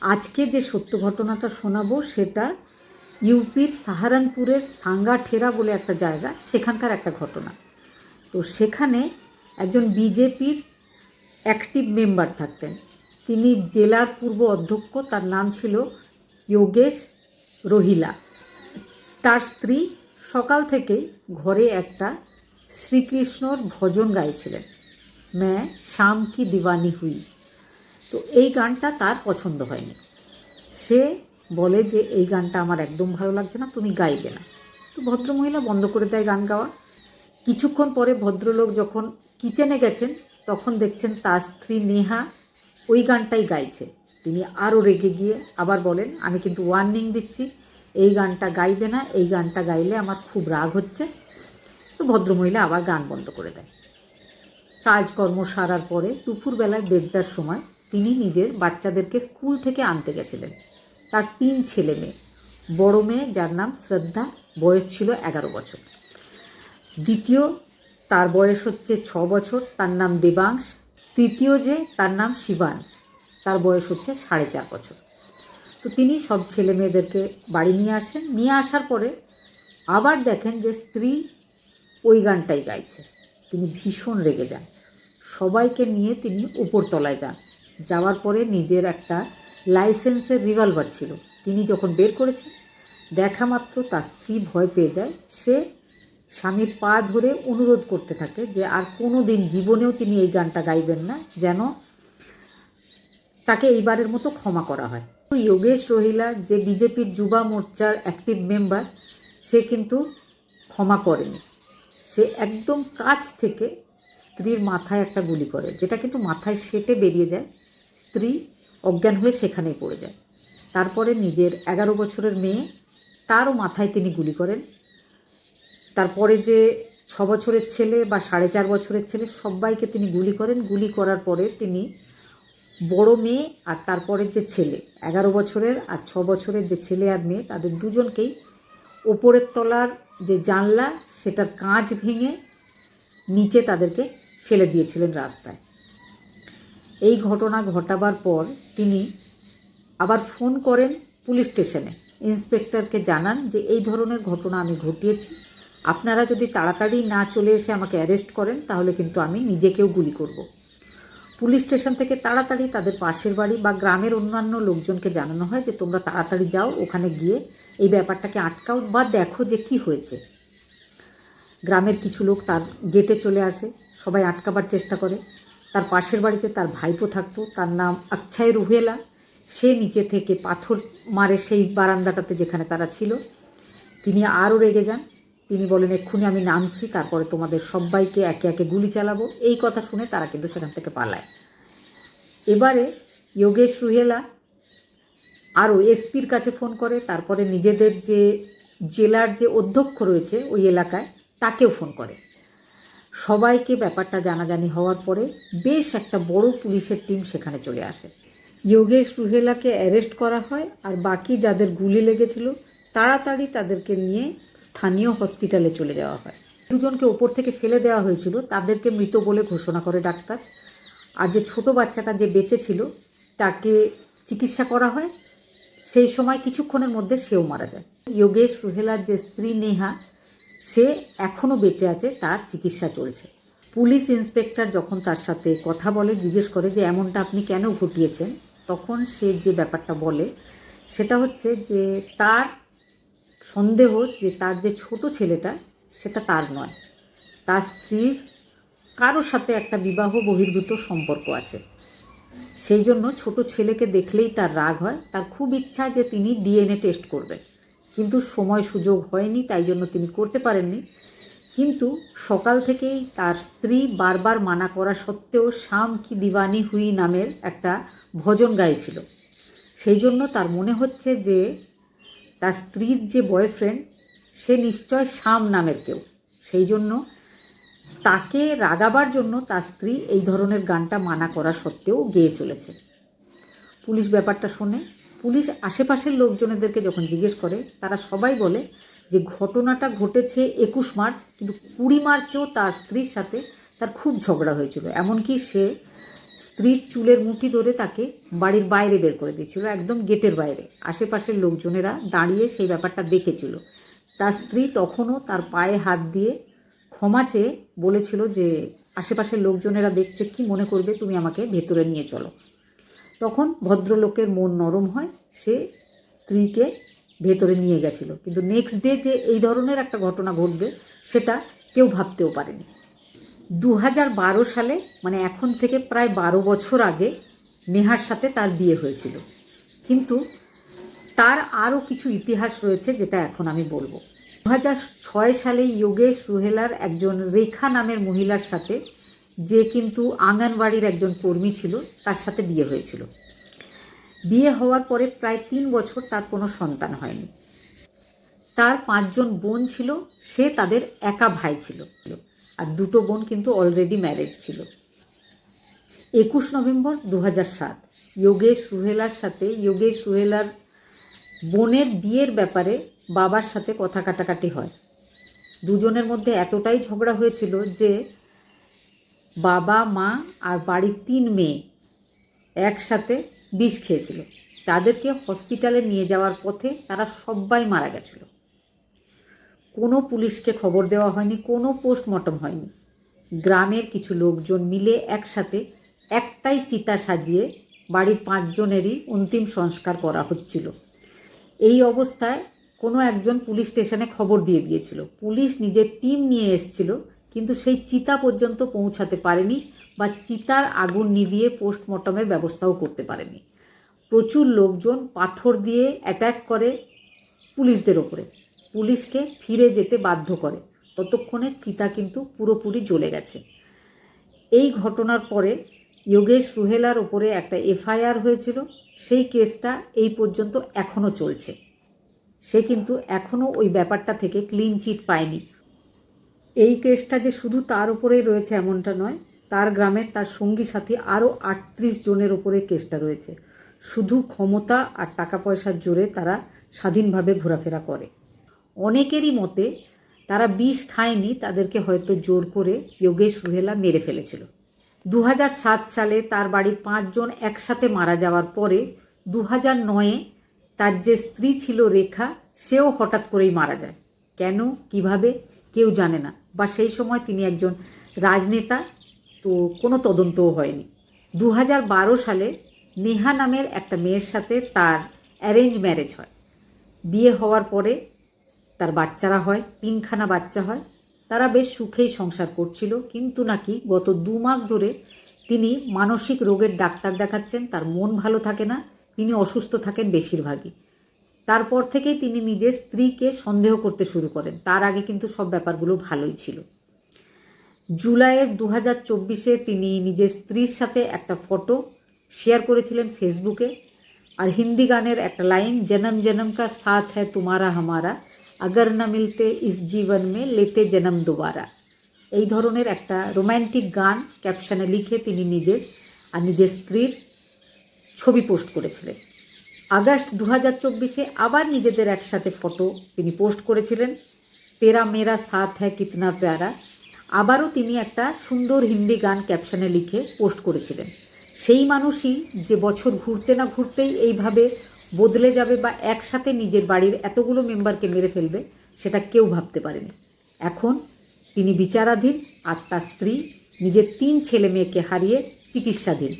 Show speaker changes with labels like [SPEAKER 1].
[SPEAKER 1] আজকে যে সত্য ঘটনাটা শোনাবো সেটা ইউপির সাহারানপুরের সাঙ্গাঠেরা বলে একটা জায়গা, সেখানকার একটা ঘটনা। তো সেখানে একজন বিজেপির অ্যাক্টিভ মেম্বার থাকতেন। তিনি জেলার পূর্ব অধ্যক্ষ, তার নাম ছিল যোগেশ রহিলা। তার স্ত্রী সকাল থেকেই ঘরে একটা শ্রীকৃষ্ণর ভজন গাইছিলেন। ম্যা শাম কি দিওয়ানি হুই। তো এই গানটা তার পছন্দ হয়নি। সে বলে যে, এই গানটা আমার একদম ভালো লাগছে না, তুমি গাইবে না। তো ভদ্রমহিলা বন্ধ করে দেয় গান গাওয়া। কিছুক্ষণ পরে ভদ্রলোক যখন কিচেনে গেছেন, তখন দেখছেন তার স্ত্রী নেহা ওই গানটাই গাইছে। তিনি আরও রেগে গিয়ে আবার বলেন, আমি কিন্তু ওয়ার্নিং দিচ্ছি, এই গানটা গাইবে না, এই গানটা গাইলে আমার খুব রাগ হচ্ছে। তো ভদ্রমহিলা আবার গান বন্ধ করে দেয়। কাজকর্ম সারার পরে দুপুরবেলায় দেড়টার সময় তিনি নিজের বাচ্চাদেরকে স্কুল থেকে আনতে গেছিলেন। তার তিন ছেলে মেয়ে। বড় মেয়ে যার নাম শ্রদ্ধা, বয়স ছিল এগারো বছর। দ্বিতীয় তার বয়স হচ্ছে ছ বছর, তার নাম দেবাংশ। তৃতীয় যে, তার নাম শিবাংশ। তার বয়স হচ্ছে সাড়ে চার বছর। তো তিনি সব ছেলে মেয়েদেরকে বাড়ি নিয়ে আসেন। নিয়ে আসার পরে আবার দেখেন যে স্ত্রী ওই গানটাই গাইছে। তিনি ভীষণ রেগে যান। সবাইকে নিয়ে তিনি উপরতলায় যান। যাওয়ার পরে নিজের একটা লাইসেন্সের রিভলভার ছিল। তিনি যখন বের করেছেন, দেখা মাত্র তার স্ত্রী ভয় পেয়ে যায়। সে স্বামীর পা ধরে অনুরোধ করতে থাকে যে আর কোনো দিন জীবনেও তিনি এই গানটা গাইবেন না, যেন তাকে এইবারের মতো ক্ষমা করা হয়। যোগেশ রহিলা, যে বিজেপির যুবা মোর্চার অ্যাক্টিভ মেম্বার সে কিন্তু ক্ষমা করেনি। সে একদম কাছ থেকে স্ত্রীর মাথায় একটা গুলি করে, যেটা কিন্তু মাথায় সেটে বেরিয়ে যায়। স্ত্রী অজ্ঞান হয়ে সেখানেই পড়ে যায়। তারপরে নিজের এগারো বছরের মেয়ে, তারও মাথায় তিনি গুলি করেন। তারপরে যে ছ বছরের ছেলে বা সাড়ে চার বছরের ছেলে, সবাইকে তিনি গুলি করেন। গুলি করার পরে তিনি বড় মেয়ে আর তারপরের যে ছেলে, এগারো বছরের আর ছ বছরের যে ছেলে আর মেয়ে, তাদের দুজনকেই ওপরের তলার যে জানলা, সেটার কাঁচ ভেঙে নিচে তাদেরকে ফেলে দিয়েছিলেন রাস্তায়। এই ঘটনা ঘটাবার পর তিনি আবার ফোন করেন পুলিশ স্টেশনে। ইন্সপেক্টরকে জানান যে, এই ধরনের ঘটনা আমি ঘটিয়েছি। আপনারা যদি তাড়াতাড়ি না চলে এসে আমাকে অ্যারেস্ট করেন, তাহলে কিন্তু আমি নিজেকেও গুলি করব। পুলিশ স্টেশন থেকে তাড়াতাড়ি তাদের পাশের বাড়ি বা গ্রামের অন্যান্য লোকজনকে জানানো হয় যে, তোমরা তাড়াতাড়ি যাও, ওখানে গিয়ে এই ব্যাপারটাকে আটকাও বা দেখো যে কি হয়েছে। গ্রামের কিছু লোক তার গেটে চলে আসে। সবাই আটকাবার চেষ্টা করে। তার পাশের বাড়িতে তার ভাইপো থাকতো, তার নাম আকছাই রুহেলা। সে নিচে থেকে পাথর মারে সেই বারান্দাটাতে যেখানে তারা ছিল। তিনি আরও রেগে যান। তিনি বলেন, এক্ষুনি আমি নামছি, তারপরে তোমাদের সবাইকে একে একে গুলি চালাবো। এই কথা শুনে তারা কিন্তু সেখান থেকে পালায়। এবারে যোগেশ রুহেলা আরও এসপির কাছে ফোন করে। তারপরে নিজেদের যে জেলার যে অধ্যক্ষ রয়েছে ওই এলাকায় তাকেও ফোন করে। সবাইকে ব্যাপারটা জানাজানি হওয়ার পরে বেশ একটা বড় পুলিশের টিম সেখানে চলে আসে। যোগেশ রুহেলাকে অ্যারেস্ট করা হয় আর বাকি যাদের গুলি লেগেছিল, তাড়াতাড়ি তাদেরকে নিয়ে স্থানীয় হসপিটালে চলে যাওয়া হয়। দুজনকে ওপর থেকে ফেলে দেওয়া হয়েছিল, তাদেরকে মৃত বলে ঘোষণা করে ডাক্তার। আর যে ছোট বাচ্চাটা যে বেঁচে ছিল, তাকে চিকিৎসা করা হয়। সেই সময় কিছুক্ষণের মধ্যে সেও মারা যায়। যোগেশ রুহেলার যে স্ত্রী নেহা সে এখনও বেঁচে আছে, তার চিকিৎসা চলছে। পুলিশ ইন্সপেক্টর যখন তার সাথে কথা বলে, জিজ্ঞেস করে যে এমনটা আপনি কেন ঘটিয়েছেন, তখন সে যে ব্যাপারটা বলে, সেটা হচ্ছে যে তার সন্দেহ যে তার যে ছোট ছেলেটা, সেটা তার নয়। তার স্ত্রীর কারোর সাথে একটা বিবাহ বহির্ভূত সম্পর্ক আছে। সেই জন্য ছোট ছেলেকে দেখলেই তার রাগ হয়, তার খুব ইচ্ছা যে তিনি ডিএনএ টেস্ট করবেন। কিন্তু সময় সুযোগ হয়নি, তাই জন্য তিনি করতে পারেননি। কিন্তু সকাল থেকেই তার স্ত্রী বারবার মানা করা সত্ত্বেও শাম কি দিওয়ানি হুই নামের একটা ভজন গাইছিল। সেই জন্য তার মনে হচ্ছে যে তার স্ত্রীর যে বয়ফ্রেন্ড, সে নিশ্চয় শাম নামের কেউ। সেই জন্য তাকে রাগাবার জন্য তার স্ত্রী এই ধরনের গানটা মানা করা সত্ত্বেও গেয়ে চলেছে। পুলিশ ব্যাপারটা শোনে। পুলিশ আশেপাশের লোকজনেদেরকে যখন জিজ্ঞেস করে, তারা সবাই বলে যে ঘটনাটা ঘটেছে একুশ মার্চ, কিন্তু কুড়ি মার্চেও তার স্ত্রীর সাথে তার খুব ঝগড়া হয়েছিল। এমনকি সে স্ত্রীর চুলের মুঠি ধরে তাকে বাড়ির বাইরে বের করে দিয়েছিল, একদম গেটের বাইরে। আশেপাশের লোকজনেরা দাঁড়িয়ে সেই ব্যাপারটা দেখেছিল। তার স্ত্রী তখনও তার পায়ে হাত দিয়ে ক্ষমা চেয়ে বলেছিল যে, আশেপাশের লোকজনেরা দেখছে কি মনে করবে, তুমি আমাকে ভেতরে নিয়ে চলো। তখন ভদ্রলোকের মন নরম হয়, সে স্ত্রীকে ভেতরে নিয়ে গেছিল। কিন্তু নেক্সট ডে যে এই ধরনের একটা ঘটনা ঘটবে, সেটা কেউ ভাবতেও পারেনি। দু হাজার বারো সালে মানে এখন থেকে প্রায় বারো বছর আগে, নেহার সাথে তার বিয়ে হয়েছিল। কিন্তু তার আরও কিছু ইতিহাস রয়েছে, যেটা এখন আমি বলব। দু হাজার ছয় সালে যোগেশ রুহেলার একজন রেখা নামের মহিলার সাথে যে কিন্তু আঙ্গনবাড়ির একজন কর্মী ছিল, তার সাথে বিয়ে হয়েছিল। বিয়ে হওয়ার পরে প্রায় তিন বছর তার কোনো সন্তান হয়নি। তার পাঁচজন বোন ছিল, সে তাদের একা ভাই ছিল। আর দুটো বোন কিন্তু অলরেডি ম্যারেড ছিল। একুশ নভেম্বর দু সাত, যোগেশ সুহেলার সাথে, যোগেশ সুহেলার বোনের বিয়ের ব্যাপারে বাবার সাথে কথা কাটাকাটি হয়। দুজনের মধ্যে এতটাই ঝগড়া হয়েছিল যে বাবা, মা আর বাড়ির তিন মেয়ে একসাথে বিষ খেয়েছিল। তাদেরকে হসপিটালে নিয়ে যাওয়ার পথে তারা সবাই মারা গেছিল। কোনো পুলিশকে খবর দেওয়া হয়নি, কোনো পোস্টমর্টম হয়নি। গ্রামের কিছু লোকজন মিলে একসাথে একটাই চিতা সাজিয়ে বাড়ির পাঁচজনেরই অন্তিম সংস্কার করা হচ্ছিল। এই অবস্থায় কোনো একজন পুলিশ স্টেশনে খবর দিয়ে দিয়েছিল। পুলিশ নিজের টিম নিয়ে এসছিল কিন্তু সেই চিতা পর্যন্ত পৌঁছাতে পারেনি বা চিতার আগুন নিভিয়ে পোস্টমর্টমের ব্যবস্থাও করতে পারেনি। প্রচুর লোকজন পাথর দিয়ে অ্যাট্যাক করে পুলিশদের ওপরে। পুলিশকে ফিরে যেতে বাধ্য করে। ততক্ষণে চিতা কিন্তু পুরোপুরি জ্বলে গেছে। এই ঘটনার পরে যোগেশ রুহেলার ওপরে একটা এফআইআর হয়েছিল। সেই কেসটা এই পর্যন্ত এখনও চলছে। সে কিন্তু এখনও ওই ব্যাপারটা থেকে ক্লিন চিট পায়নি। এই কেসটা যে শুধু তার উপরেই রয়েছে এমনটা নয়, তার গ্রামের তার সঙ্গী সাথী আরও আটত্রিশ জনের ওপরে কেসটা রয়েছে। শুধু ক্ষমতা আর টাকা পয়সার জোরে তারা স্বাধীনভাবে ঘোরাফেরা করে। অনেকেরই মতে তারা বিষ খায়নি, তাদেরকে হয়তো জোর করে যোগেশ রুহেলা মেরে ফেলেছিল। দু সালে তার বাড়ির পাঁচজন একসাথে মারা যাওয়ার পরে দু হাজার নয়ে তার যে স্ত্রী ছিল রেখা, সেও হঠাৎ করেই মারা যায়। কেন? কীভাবে? কেউ জানে না। বা সেই সময় তিনি একজন রাজনেতা, তো কোনো তদন্তও হয়নি। দু সালে নেহা নামের একটা মেয়ের সাথে তার অ্যারেঞ্জ ম্যারেজ হয়। বিয়ে হওয়ার পরে তার বাচ্চারা হয়, তিনখানা বাচ্চা হয়। তারা বেশ সুখেই সংসার করছিল, কিন্তু নাকি গত দু মাস ধরে তিনি মানসিক রোগের ডাক্তার দেখাচ্ছেন, তার মন ভালো থাকে না, তিনি অসুস্থ থাকেন বেশিরভাগই। তারপর থেকেই তিনি নিজের স্ত্রীকে সন্দেহ করতে শুরু করেন। তার আগে কিন্তু সব ব্যাপারগুলো ভালোই ছিল। জুলাইয়ের দু হাজার চব্বিশে তিনি নিজের স্ত্রীর সাথে একটা ফটো শেয়ার করেছিলেন ফেসবুকে আর হিন্দি গানের একটা লাইন, জনম জনম কা সাথ হ্যায় তোমারা হামারা, আগর না মিলতে ইস জীবন মে লেতে জনম দোবারা। এই ধরনের একটা রোম্যান্টিক গান ক্যাপশনে লিখে তিনি নিজের আর নিজের স্ত্রীর ছবি পোস্ট করেছিলেন। আগস্ট দু হাজার চব্বিশে আবার নিজেদের একসাথে ফটো তিনি পোস্ট করেছিলেন। তেরা মেরা সাথ হ্যায় কিতনা প্যারা। আবারও তিনি একটা সুন্দর হিন্দি গান ক্যাপশনে লিখে পোস্ট করেছিলেন। সেই মানুষই যে বছর ঘুরতে না ঘুরতেই এইভাবে বদলে যাবে বা একসাথে নিজের বাড়ির এতগুলো মেম্বারকে মেরে ফেলবে, সেটা কেউ ভাবতে পারেনি। এখন তিনি বিচারাধীন আর তার স্ত্রী, নিজের তিন ছেলে মেয়েকে হারিয়ে চিকিৎসাধীন।